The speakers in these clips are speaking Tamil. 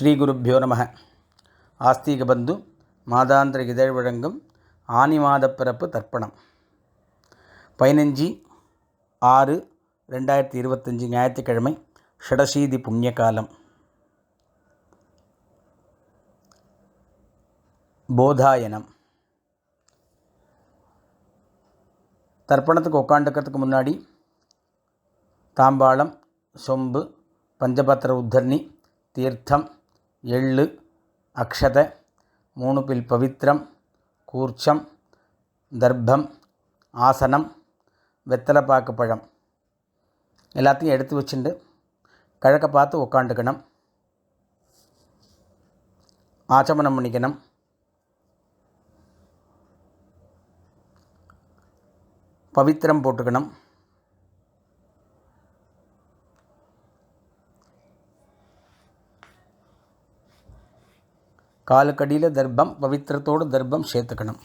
ஸ்ரீகுருப்போ நம ஆஸ்தீக பந்து மாதாந்திர இதழ் வழங்கும் ஆனி மாதப் பிறப்பு தர்ப்பணம். பதினஞ்சு ஆறு ரெண்டாயிரத்தி இருபத்தஞ்சி ஞாயிற்றுக்கிழமை ஷடசீதி புண்ணிய காலம் போதாயனம். தர்ப்பணத்துக்கு உட்காந்துக்கிறதுக்கு முன்னாடி தாம்பாளம் சொம்பு பஞ்சபத்திர உத்தர்ணி தீர்த்தம் எள்ளு அக்ஷதை மூணு பில் கூர்ச்சம் தர்ப்பம் ஆசனம் வெத்தலைப்பாக்கு பழம். எல்லாத்தையும் எடுத்து வச்சுட்டு கிழக்க பார்த்து உக்காண்டுக்கணும் ஆச்சமனம் பண்ணிக்கணும். பவித்திரம் போட்டுக்கணும். காலுக்கடியில் தர்ப்பம் பவித்திரத்தோடு தர்ப்பம் சேர்த்துக்கணும்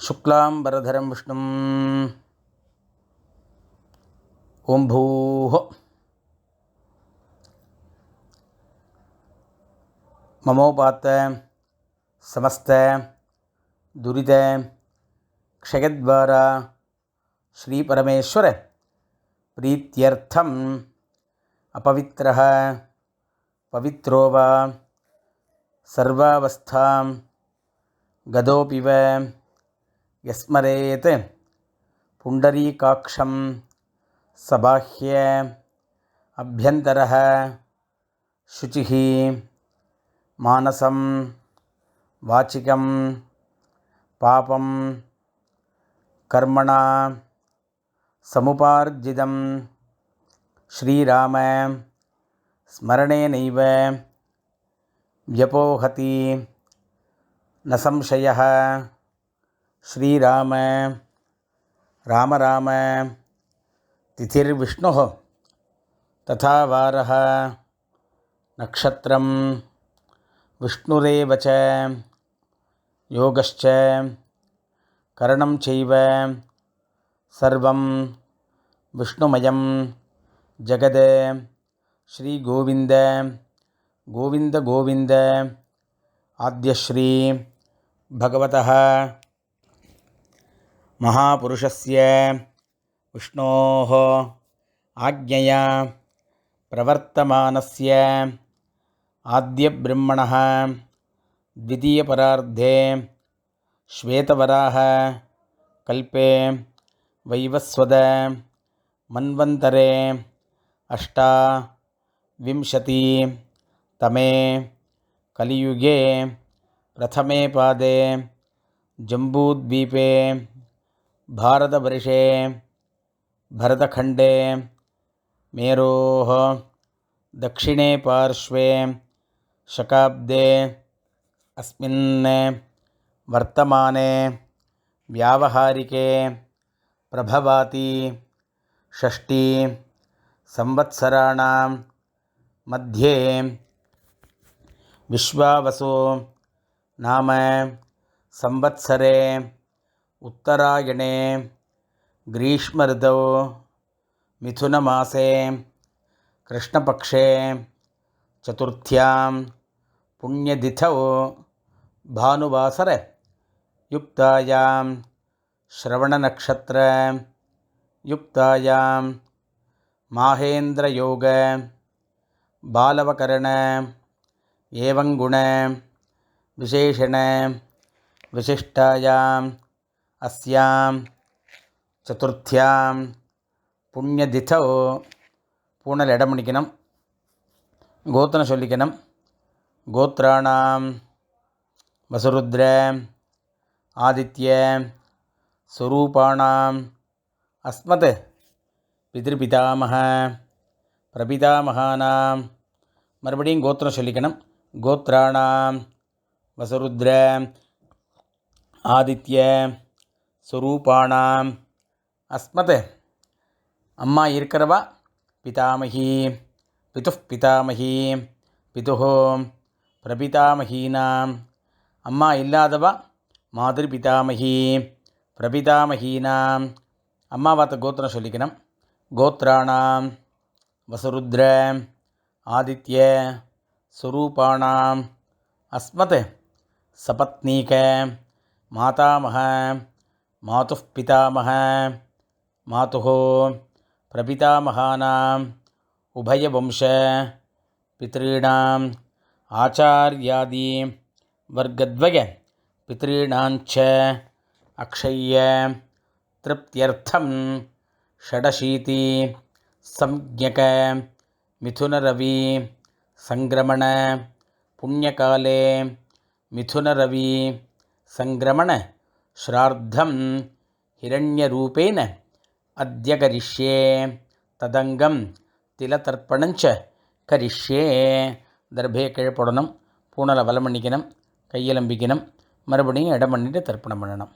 शुक्लाम्बरधरं विष्णुम् ॐ भूः ममोपात समस्त दुरित क्षयद्वारा श्रीपरमेश्वर प्रीत्यर्थम् अपवित्रः पवित्रो वा सर्वावस्थां गदोऽपि वा यस्मरेत् पुण्डरीकाक्षं सबाह्य अभ्यन्तरः शुचिः मानसं वाचिकं पापं कर्मणा समुपार्जितं श्रीराम स्मरणेनैव व्यपोहति न संशयः श्रीराम राम राम तिथिर्विष्णुः तथा वारः नक्षत्रं विष्णुरेव च योगश्च करणं चैव सर्वं विष्णुमयं जगद श्रीगोविन्द गोविन्द गोविन्द आद्यश्री भगवतः महापुरुषस्य विष्णोः आज्ञया प्रवर्तमानस्य आद्यब्रह्मणः द्वितीयपरार्धे श्वेतवराह कल्पे वैवस्वद मन्वन्तरे अष्टाविंशतितमे कलियुगे प्रथमे पादे जम्बूद्वीपे भारतवर्षे भरतखण्डे मेरोः दक्षिणे पार्श्वे शकाब्दे अस्मिन् वर्तमाने व्यावहारिके प्रभवाति षष्टि संवत्सराणां मध्ये विश्वावसु नाम संवत्सरे उत्तरायणे ग्रीष्मऋतौ मिथुनमासे कृष्णपक्षे चतुर्थ्यां पुण्यतिथौ भानुवासरयुक्तायां श्रवणनक्षत्रयुक्तायां माहेन्द्रयोग பாலவகரண ஏவங்குண விசேஷண விசிஷ்டாயாம் அஸ்யாம் சதுர்த்தியாம் புண்ணியதித்தோ பூனல் இடம் பண்ணிக்கணும் கோத்திரம் சொல்லிக்கணும். கோத்ராணாம் வசுருத்ர ஆதித்ய ஸ்வரூபாணாம் அஸ்மத் பிதிருபிதாமக பிரபிதாமகானாம். மறுபடியும் கோத்திரம் சொல்லிக்கணும். கோத்ராணாம் வசருத்ர ஆதித்ய ஸ்வரூபாணாம் அஸ்மத் அம்மா இருக்கிறவா? பிதாமகி பிது பிதாமகி பிது பிரபிதாமகீனாம். அம்மா இல்லாதவா? மாதிரி பிதாமகி பிரபிதாமகீனாம். அம்மாவாத்த கோத்திரம் சொல்லிக்கணும். கோத்ராணாம் वसुरुद्र आदित्य स्वरूपाणाम् अस्मत् सपत्नीक मातामह मातुः पितामह मातुः प्रपितामहानाम् उभयवंश पितॄणाम् आचार्यादि वर्गद्वय पितॄणाञ्च अक्षय्य तृप्त्यर्थं षडशीति संज्ञक मिथुनरवि सङ्क्रमण पुण्यकाले मिथुनरवि सङ्क्रमण श्राद्धं हिरण्यरूपेण अद्य करिष्ये तदङ्गं तिलतर्पणञ्च கரிஷ்யே தர்பே கீழே போடணும் பூனலை வலம் பண்ணிக்கணும் கையெலம்பிக்கணும் மறுபடியும் இடம் பண்ணிட்டு தர்ப்பணம் பண்ணணும்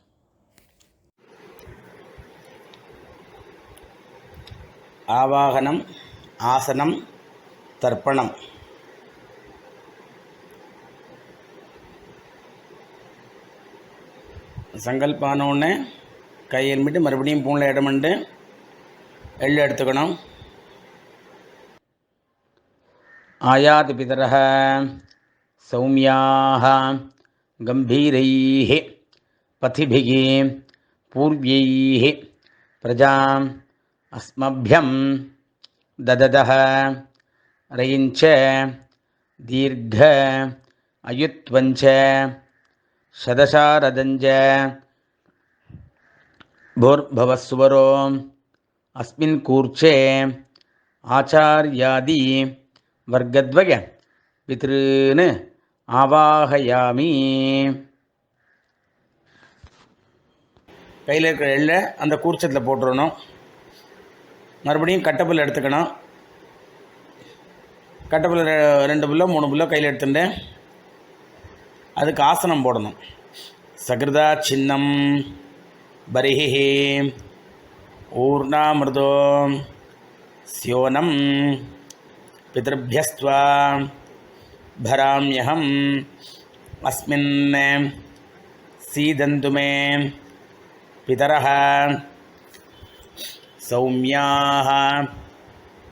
ஆவாகனம் ஆசனம் தர்ப்பணம் சங்கல்பானோடனே கையெலும்பிட்டு மறுபடியும் பூனில் இடம் பண்ணிட்டு எள்ளு எடுத்துக்கணும் आयाति पितरः सौम्याः गम्भीरैः पथिभिः पूर्व्यैः प्रजाम् अस्मभ्यं दददः रयिञ्च दीर्घ अयुत्वञ्च शदशारदञ्च भूर्भवस्वरो अस्मिन् कूर्चे आचार्यादि வர்க்கத்வய பித்ருன்னு ஆவாகயாமி கையில் இருக்கிற எள்ளை அந்த கூர்ச்சத்தில் போட்டுடணும் மறுபடியும் கட்டப்புல் எடுத்துக்கணும் கட்டப்புல் ரெண்டு புல்லோ மூணு புல்லோ கையில் எடுத்துட்டு அதுக்கு ஆசனம் போடணும் சகிருதா சின்னம் பரிஹி ஊர்ணாமிருதோ ஸ்யோனம் पितृभ्यस्त्वा भराम्यहम् अस्मिन् सीदन्तु मे पितरः सौम्याः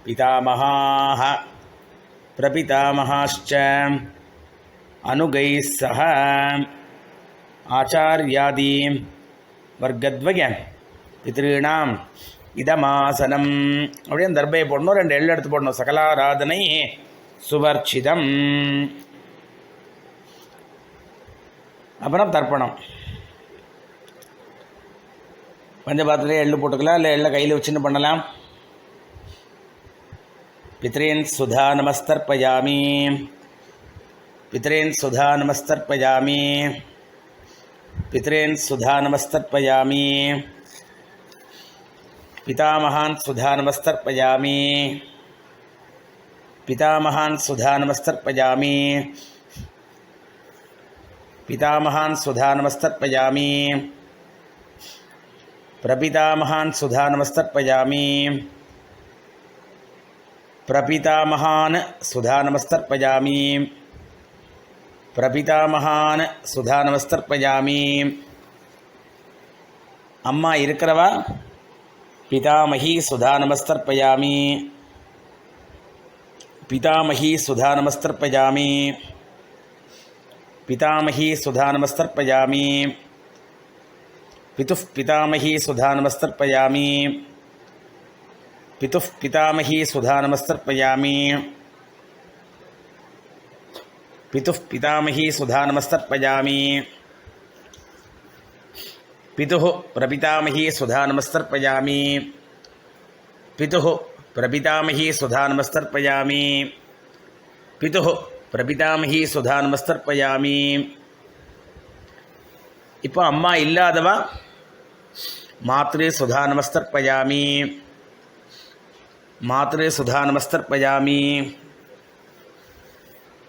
पितामहाः प्रपितामहाश्च अनुगैः सह आचार्यादि वर्गद्वय पितॄणाम् இதமாசனம் அப்படியே அந்த தர்பையை போடணும் ரெண்டு எள்ளு எடுத்து போடணும் சகலாராதனை சுவர்ச்சிதம் அப்புறம் தர்ப்பணம் பஞ்ச பாத்திரத்தில் எள்ளு போட்டுக்கலாம் இல்லை எள்ளை கையில் வச்சுன்னு பண்ணலாம். பித்ரேன் சுதா நமஸ்தர்பயாமி பித்ரேன் சுதா நமஸ்தர்பயாமி பித்ரேன் சுதா நமஸ்தர்பயாமி பிதாமகான் சுதா நமஸ்தர்பயாமி பிதாமகான் சுதா நமஸ்தர்பயாமி பிதாமகான் சுதா நமஸ்தர்பயாமி பிரபிதாமகான் சுதா நமஸ்தர்ப்பயாமி பிரபிதாமகான் சுதா நமஸ்தர்ப்பயாமி பிரபிதாமகான் சுதா நமஸ்தர்ப்பயாமி அம்மா இருக்கிறவா? பிதாமகி சுதா நமஸ்தர்ப்பயாமி பிதாமகி சுதா நமஸ்தர்ப்பயாமி பிதாமகி சுதா நமஸ்தர்ப்பயாமி पिता पितामही सुधानमस्तर्पयामि। पितुः पितामही सुधानमस्तर्पयामि। पितुः पितामही सुधानमस्तर्पयामि। पिता प्रपितामही सुधानमस्तर्पयामि। पितुः प्रपितामही सुधानमस्तर्पयामि। पितुः प्रपितामही सुधानमस्तर्पयामि। இப்போ அம்மா இல்லாதவ மாத்ரே சுதா நமஸ்தர்ப்பயாமி மாத்ரே சுதா நமஸ்தர்ப்பயாமி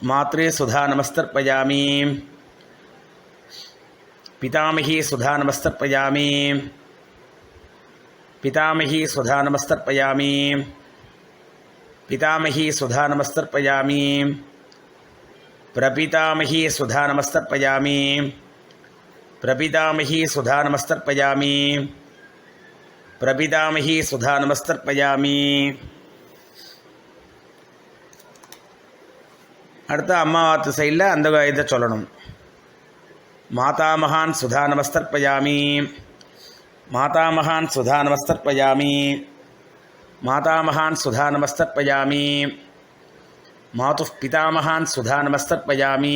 மாத்ரே சுதா நமஸ்தர்ப்பயாமி பிதாமகி சுதா நமஸ்தர்ப்பயாமி பிதாமகி சுதா நமஸ்தர்ப்பயாமி பிதாமகி சுதா நமஸ்தர்ப்பயாமி பிரபிதாமகி சுதா நமஸ்தர்ப்பயாமி प्रपितामही सुधा नमस्तर्पयामि प्रपितामही सुधा नमस्तर्पयामि அடுத்து அம்மாவாத்து சைடில் அந்த இதை சொல்லணும் மாதாமகான் சுதா நமஸ்தர்ப்பயாமி மாதாமகான் சுதா நமஸ்தர்ப்பயாமி மாதாமகான் சுதா நமஸ்தர்ப்பயாமி மாதுः பிதாமகான் சுதா நமஸ்தர்ப்பயாமி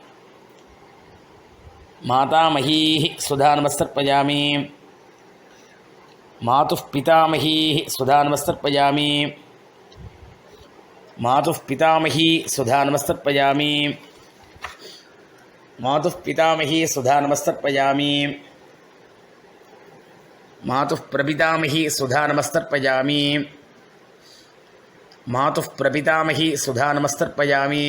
மாதாமகீः சுதா நமஸ்தர்ப்பயாமி மாதுः பிதாமகீः சுதா நமஸ்தர்ப்பயாமி மாதுः பிதாமகி சுதா நமஸ்தர்ப்பயாமி மாதுः பிதாமகி சுதா நமஸ்தர்ப்பயாமி மாதுः பிரபிதாமகி சுதா நமஸ்தர்ப்பயாமி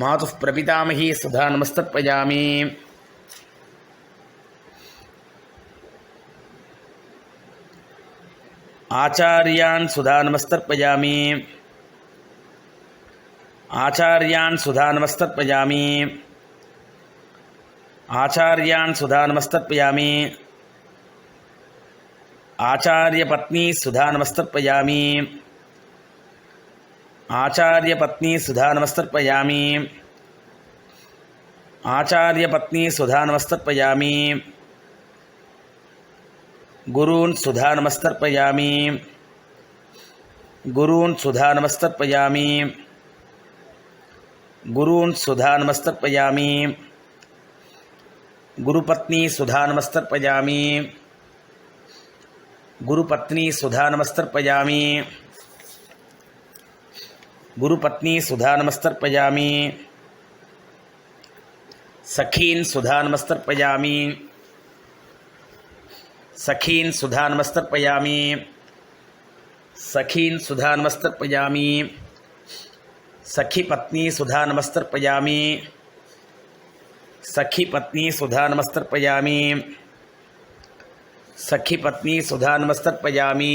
மாதுः प्रपितामही सुधा नमस्तर्पयामि आचार्यान् सुधा नमस्तर्पयामि आचार्यान् सुधा नमस्तर्पयामि आचार्यान् सुधा नमस्तर्पयामि आचार्यपत्नी सुधा नमस्तर्पयामि आचार्यपत्नी सुधा नमस्तर्पयामि आचार्यपत्नी सुधा नमस्तर्पयामि गुरून् सुधा नमस्तर्पयामी गुरून् सुधा नमस्तर्पयामि गुरून् सुधा नमस्तर्पयामि गुरुपत्नी सुधा नमस्तर्पयामि गुरुपत्नी सुधा नमस्तर्पयामि गुरुपत्नी सुधा नमस्तर्पयामि सखीन् सुधा नमस्तर्पयामि सखीन सुधा नमस्तर्पयामि सखीन सुधा नमस्तर्पयामि सखीपत्नी सुधा नमस्तर्पयामि सखीपत्नी सुधा नमस्तर्पयामि सखीपत्नी सुधा नमस्तर्पयामि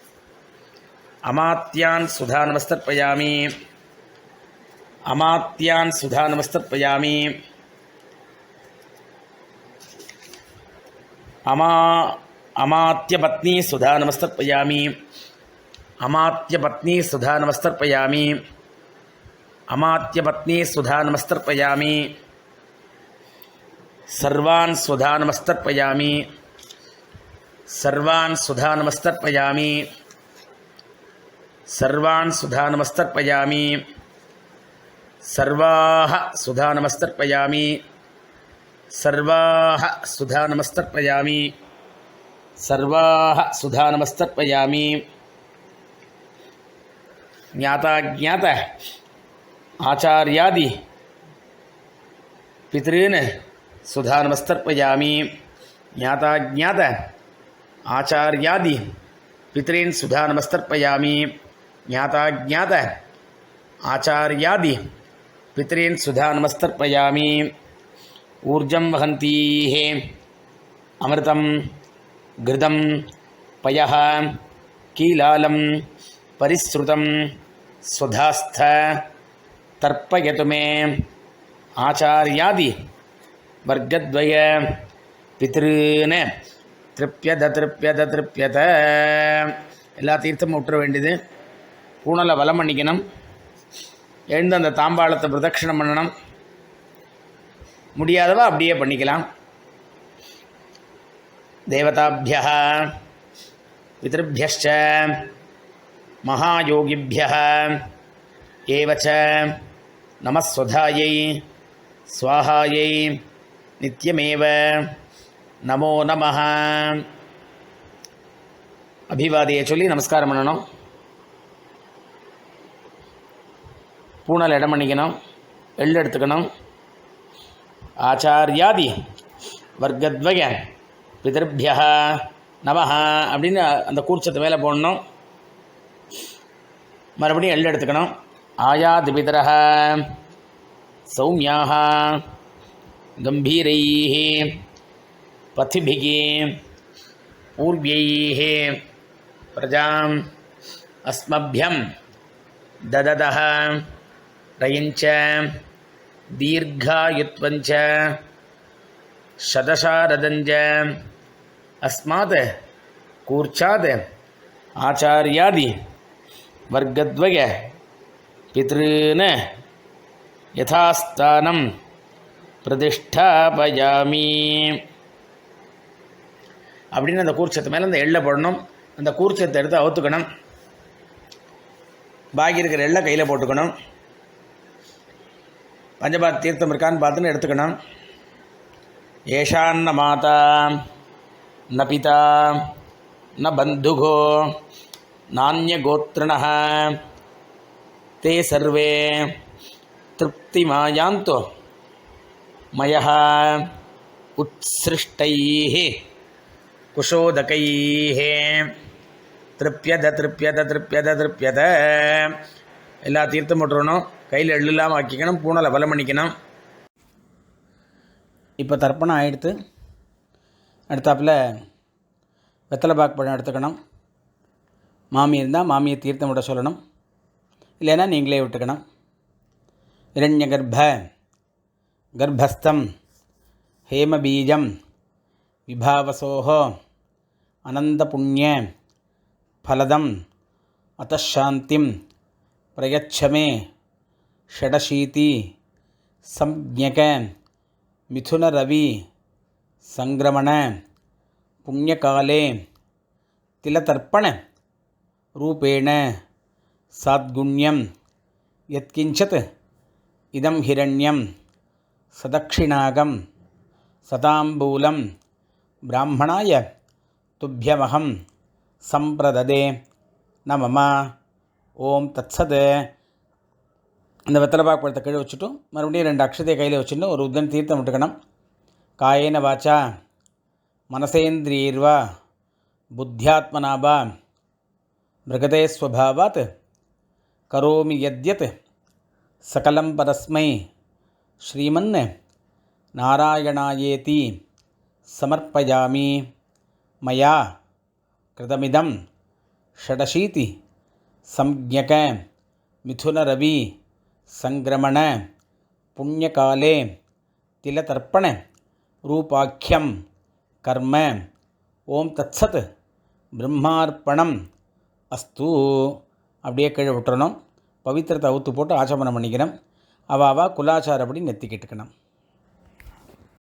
अमात्यान् सुधानमस्तर्पयामि अमात्यान् सुधानमस्तर्पयामि अमा अमात्यपत्नी सुधानमस्तर्पयामि अमात्यपत्नी सुधानमस्तर्पयामि अमात्यपत्नी सुधानमस्तर्पयामि सर्वान् सुधा सुधानमस्तर्पयामि सर्वान् सुधा सुधानमस्तर्पयामि सर्वान् सुधानमस्तर्पयामि। सर्वाः सुधानमस्तर्पयामि। सर्वाः सुधानमस्तर्पयामि। सर्वाः सुधानमस्तर्पयामि। ज्ञाताज्ञात आचार्यादि सुधानपया ज्ञाता आचार्याद आचार्यादि पितॄन् सुधानमस्तर्पयामि। ಜ್ಞಾತಾಜ್ಞಾತ ಆಚಾರ್ಯಾದಿ ಪಿತರೇನ್ ಸುಧಾ ನಮಸ್ತರ್ಪಯಾಮಿ ಊರ್ಜಂ ವಹಂತೀ ಅಮೃತಂ ಘೃತಂ ಪಯ ಕೀಲಾಲಂ ಪರಿಸೃತಂ ಸ್ವಧಾಸ್ಥ ತರ್ಪಯತು ಮೇ ಆಚಾರ್ಯಾದಿ ವರ್ಗದ್ವಯ பித்ருன்னு திருப்யத திருப்யத திருப்யத எல்லா தீர்த்தமும் விட்டுற வேண்டியது பூணலை வலம் பண்ணிக்கணும் எழுந்து அந்த தாம்பாளத்தை பிரதட்சிணம் பண்ணணும். முடியாதவா அப்படியே பண்ணிக்கலாம். தேவதாபியா பிதபியச்ச மகாயோகிபிய ஏவச்ச நமஸ்வதாயை ஸ்வாஹாயை நித்யமேவ நமோ நம அபிவாதையை சொல்லி நமஸ்காரம் பண்ணணும். பூனல் இடம் பண்ணிக்கணும் எள் எடுத்துக்கணும் ஆச்சாரியாதி வர்க்கத்வய பிதர்பியா நமஹ அப்படின்னு அந்த கூர்ச்சத்து மேலே போடணும் மறுபடியும் எள் எடுத்துக்கணும் ஆயாது பிதரः சௌமியாக கம்பீரைः पथिभिः पूर्व्यैः प्रजाम् अस्मभ्यं दददः ரயிஞ்ச தீர்காயுத்வஞ்ச சதசாரதஞ்ச அஸ்மாத் கூர்ச்சாத் ஆச்சாரியாதி வர்க்கத்வய பித்ருன யதாஸ்தானம் பிரதிஷ்டாபயாமி அப்படின்னு அந்த கூர்ச்சத்து மேலே அந்த எள்ளை போடணும். அந்த கூர்ச்சத்தை எடுத்து அவுத்துக்கணும். பாக்கி இருக்கிற எள்ளை கையில் போட்டுக்கணும். பஞ்சபாத் தீர்த்தம் இருக்கான்னு பார்த்துன்னு எடுத்துக்கணும். ஏஷான்ன மாதா ந பிதா ந பந்துகோ நானியகோத்திரண தே சர்வே திருப்தி மாயாந்தோ மய உத்சிருஷ்டை குஷோதகை திருப்பியத திருப்பியத திருப்பியத திருப்பியத எல்லா தீர்த்தம் போட்டுறணும் கையில் எள்ளு இல்லாமல் ஆக்கிக்கணும் பூனலை பலம் பண்ணிக்கணும் இப்போ தர்ப்பணம் ஆகிடுத்து அடுத்தாப்பில் வெத்தலை பாக்கு பழம் எடுத்துக்கணும். மாமி இருந்தால் மாமியை தீர்த்தம் விட சொல்லணும். இல்லைன்னா நீங்களே விட்டுக்கணும். இரண்ய கர்ப்ப கர்ப்பஸ்தம் ஹேமபீஜம் விபாவசோகோ அனந்த புண்ணிய ஃபலதம் அத்தாந்திம் प्रयच्छ मे षडशीति संज्ञक मिथुनरवि सङ्क्रमण पुण्यकाले तिलतर्पणरूपेण साद्गुण्यं यत्किञ्चित् इदं हिरण्यं सदक्षिणागं सताम्बूलं ब्राह्मणाय तुभ्यमहं सम्प्रददे न मम ஓம் தத்சதே. இந்த வெத்தலைப்பாக்கு பழத்தை கீழே வச்சுட்டும் மறுபடியும் ரெண்டு அக்ஷதையை கையில் வச்சுட்டு ஒரு உத்தன் தீர்த்தம் விட்டுக்கணும். காயேன வாச்சா மனசேந்திரியர்வா புத்தியாத்மனாபா மிருகதே ஸ்வபாவாத் கரோமி யத்யத் சகலம் பரஸ்மை ஸ்ரீமன் நாராயணாயேதி சமர்ப்பயாமி மயா கிருதமிதம் ஷடசீதி. ಸಂಜ್ಞಕ ಮಿಥುನರವಿ ಸಂಕ್ರಮಣ ಪುಣ್ಯಕಾಲೇ ತಿಲತರ್ಪಣ ரூபாக்கியம் கர்ம ஓம் தத்சத் பிரம்மார்ப்பணம் அஸ்து. அப்படியே கீழே விட்டுறணும். பவித்திரத்தை அவுத்து போட்டு ஆச்சமனம் பண்ணிக்கிறோம் அவாவா குலாச்சாரப்படி நெத்திக்கிட்டுக்கணும்.